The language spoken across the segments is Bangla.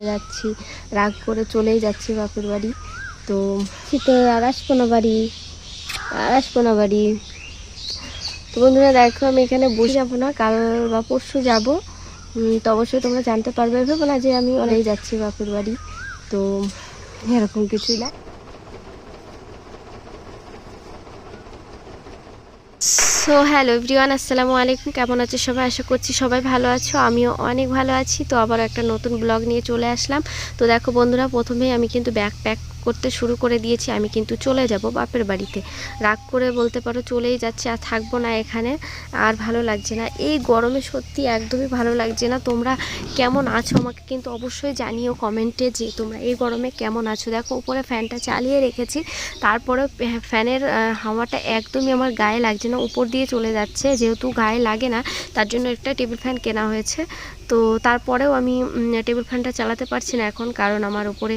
যাচ্ছি। রাগ করে চলেই যাচ্ছি বাপের বাড়ি। তো শীতে আর বাড়ি। আর বাড়ি। তো বন্ধুরা, দেখো আমি এখানে বসে যাব না, কাল বা পরশু যাব। তো অবশ্যই তোমরা জানতে পারবে। ভেবো না যে আমি অনেক যাচ্ছি বাপের বাড়ি। তো এরকম কিছুই না। সো হ্যালো এভরিওয়ান আসসালামু আলাইকুম। কেমন আছো সবাই? আশা করছি সবাই ভালো আছো। আমিও অনেক ভালো আছি। তো আবার একটা নতুন ব্লগ নিয়ে চলে আসলাম। তো দেখো বন্ধুরা, প্রথমেই আমি কিন্তু ব্যাগ প্যাক করতে শুরু করে দিয়েছি, আমি কিন্তু চলে যাব বাপের বাড়িতে। রাগ করে বলতে পারো চলেই যাচ্ছে, আর থাকব না এখানে, আর ভালো লাগছে না। এই গরমে সত্যি একদমই ভালো লাগছে না। তোমরা কেমন আছো আমাকে কিন্তু অবশ্যই জানিও কমেন্টে যে তোমরা এই গরমে কেমন আছো। দেখো, উপরে ফ্যানটা চালিয়ে রেখেছি, তারপরে ফ্যানের হাওয়াটা একদমই আমার গায়ে লাগছে না, উপর দিয়ে চলে যাচ্ছে, যেহেতু গায়ে লাগে না, তার জন্য একটা টেবিল ফ্যান কেনা হয়েছে। তো তারপরেও আমি টেবিল ফ্যানটা চালাতে পারছি না এখন, কারণ আমার উপরে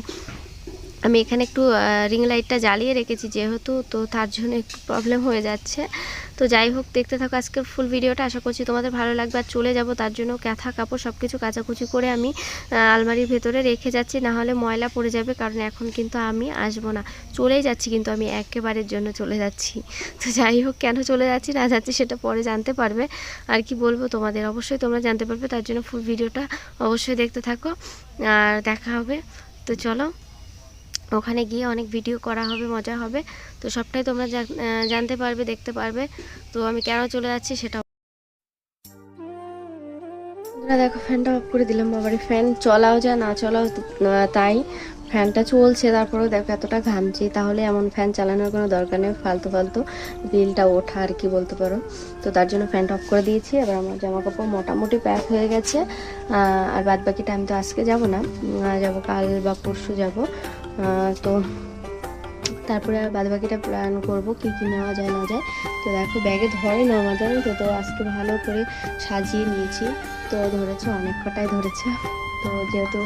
আমি এখানে একটু রিং লাইটটা জ্বালিয়ে রেখেছি যেহেতু, তো তার জন্য একটু প্রবলেম হয়ে যাচ্ছে। তো যাই হোক, দেখতে থাকো আজকের ফুল ভিডিওটা আশা করছি তোমাদের ভালো লাগবে। আর চলে যাব, তার জন্য ক্যাথা, কাপড় সব কিছু কাচাকুচি করে আমি আলমারির ভেতরে রেখে যাচ্ছি। না হলে ময়লা পড়ে যাবে, কারণ এখন কিন্তু আমি আসব না। চলেই যাচ্ছি, কিন্তু আমি একেবারের জন্য চলে যাচ্ছি। তো যাই হোক, কেন চলে যাচ্ছি, না যাচ্ছি সেটা পরে জানতে পারবে। আর কি বলব তোমাদের? অবশ্যই তোমরা জানতে পারবে, তার জন্য ফুল ভিডিওটা অবশ্যই দেখতে থাকো। আর দেখা হবে। তো চলো। ওখানে গিয়ে অনেক ভিডিও করা হবে, মজা হবে। তো সবটাই তোমরা জানতে পারবে, দেখতে পারবে। তো আমি কেন চলে যাচ্ছি সেটা দেখো, ফ্যানটা অফ করে দিলাম বাবার। ফ্যান চলাও যা না চলাও তাই। ফ্যানটা চলছে, তারপরেও দেখো এতটা ঘামছি, তাহলে এমন ফ্যান চালানোর কোনো দরকার নেই, ফালতু ফালতু বিলটা ওঠা আর কি বলতে পারো। তো তার জন্য ফ্যানটা অফ করে দিয়েছি, এবার আমার জামা কাপড় মোটামুটি প্যাক হয়ে গেছে। আর বাদ বাকি টাইম তো আজকে যাব না যাব কাল বা পরশু যাব। তো তারপরে আর বাদ বাকিটা প্ল্যান করব কী কী নেওয়া যায়, না যায়। তো দেখো, ব্যাগে ধরে নেওয়া আমাদের তো তো আজকে ভালো করে সাজিয়ে নিয়েছি। তো ধরেছে, অনেক কটাই ধরেছে। তো যেহেতু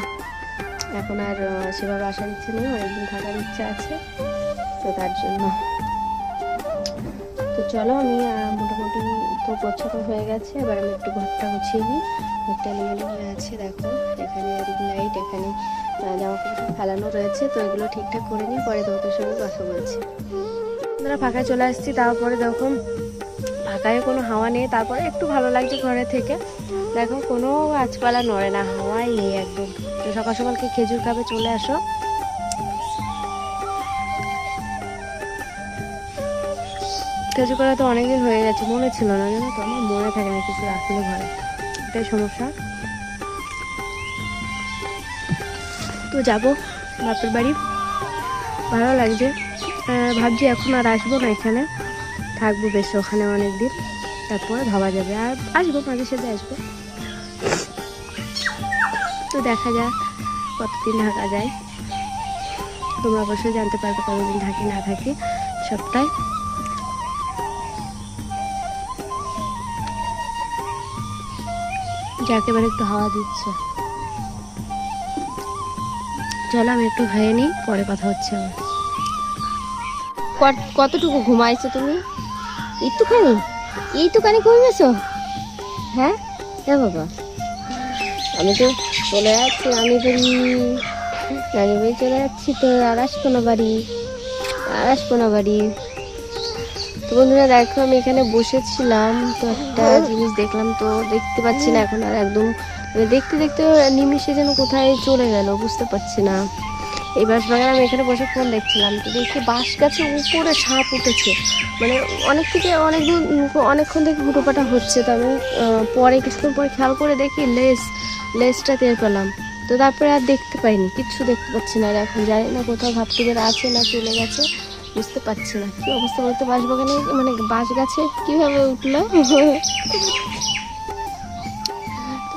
এখন আর সেভাবে আসার ইচ্ছে নেই, অনেকদিন থাকার ইচ্ছা আছে, তো তার জন্য তো চলো আমি মোটামুটি তো গোছানো হয়ে গেছে। এবার আমি একটু ঘরটা গুছিয়ে নিই। ঘরটা হয়ে আছে, দেখো। এখানে লাইট এখানে জামা কাপড় ফেলানো রয়েছে। তো এগুলো ঠিকঠাক করে নিই, পরে তোমাদের সঙ্গে কথা বলছি। আমরা ফাঁকায় চলে আসছি, তারপরে দেখো, ফাঁকায় কোনো হাওয়া নেই। তারপরে একটু ভালো লাগছে ঘরে থেকে। দেখো, কোনো গাছপালা নড়ে না, হাওয়াই নেই একদম। তো সকাল সকালকে খেজুর খাবে চলে আসো। খেজুর করা তো অনেকদিন হয়ে গেছে, মনে ছিল না জানো তো, আমার মনে থাকে না কিছু রাখলে ঘরে। এটাই সমস্যা। তো যাব, বাপের বাড়ি। ভালো লাগছে। ভাবছি এখন আর আসব না এখানে। থাকব বেশ ওখানে অনেক দিন তারপরে ভাবা যাবে। আর আসব, মাঝে সাথে আসব। তো দেখা যাক, কতদিন থাকা যায়। তোমরা অবশ্যই জানতে পারবে কতদিন থাকি, না থাকি, সবটাই। যাকে এবার একটু হাওয়া দিচ্ছে। চলো, আমি একটু খেয়ে নিই, পরে কথা হচ্ছে আমার। কত- কতটুকু ঘুমাইছো তুমি? একটুখানি এইটুখানি ঘুমিয়েছো? হ্যাঁ? হ্যাঁ বাবা, আমি তো চলে যাচ্ছি, আমি তো নানি বাড়ি চলে যাচ্ছি তো, আর আসব বাড়ি, আর আসব বাড়ি। বন্ধুরা দেখো আমি এখানে বসেছিলাম। তো একটা জিনিস দেখলাম তো দেখতে পাচ্ছি না এখন আর একদম। মানে দেখতে দেখতে নিমিশে যেন কোথায় চলে গেল বুঝতে পারছি না। এই বাঁশ বাগানে আমি এখানে বসে ফোন দেখছিলাম তো দেখি বাঁশ গাছের উপরে সাপ উঠেছে। মানে অনেক থেকে অনেক দূর অনেকক্ষণ থেকে হুটোপাটা হচ্ছে তো আমি পরে কিছুক্ষণ পরে খেয়াল করে দেখি লেস লেসটা টের পেলাম। তো তারপরে আর দেখতে পাইনি কিচ্ছু দেখতে পাচ্ছি না আর এখন। জানি না কোথাও ভাবতে বের আছে না চলে গেছে। বুঝতে পারছি না। কি অবস্থা বলতে? বাঁশ বাগানে মানে বাঁশ গাছে কীভাবে উঠল?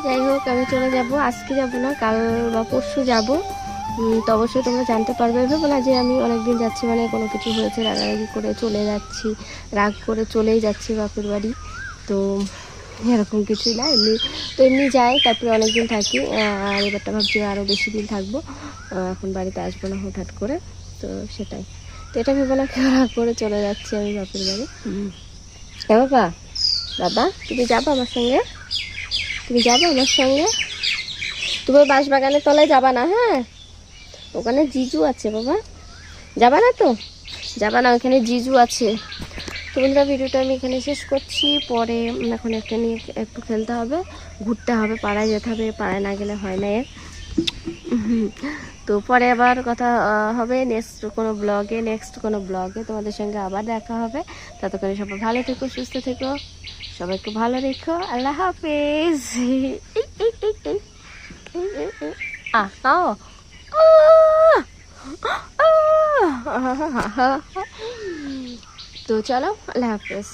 যাই হোক, আমি চলে যাব। আজকে যাব না, কাল বা পরশু যাব। তো অবশ্যই তোমরা জানতে পারবে। ভেবো না যে আমি অনেকদিন যাচ্ছি মানে কোনো কিছু হয়েছে, রাগারাগি করে চলে যাচ্ছি, রাগ করে চলেই যাচ্ছি বাপের বাড়ি। তো এরকম কিছুই না, এমনি তো এমনি যাই, তারপরে অনেকদিন থাকি। আর এবারটা ভাবছি আরও বেশি দিন থাকব। এখন বাড়িতে আসব না হঠাৎ করে। তো সেটাই। তো এটা ভেবো না রাগ করে চলে যাচ্ছি আমি বাপের বাড়ি। হ্যাঁ বাবা বাবা, তুমি যাব আমার সঙ্গে? তুমি যাব আমার সঙ্গে? তুমি বাঁশবাগানের তলায় যাবা না হ্যাঁ? ওখানে জিজু আছে বাবা। যাবা না তো? যাবা না, ওখানে জিজু আছে। তো বন্ধুরা, ভিডিওটা আমি এখানে শেষ করছি। পরে এখন একটা নিয়ে একটু খেলতে হবে। ঘুরতে হবে, পাড়ায় যেতে হবে, পাড়ায় না গেলে হয় না এর। তো পরে আবার কথা হবে নেক্সট কোনো ব্লগে নেক্সট কোনো ব্লগে তোমাদের সঙ্গে আবার দেখা হবে। ততক্ষণে সবাই ভালো থেকো, সুস্থ থেকো, সবাইকে ভালো রেখো, আল্লাহ হাফেজ। তো চলো, আল্লাহ হাফেজ।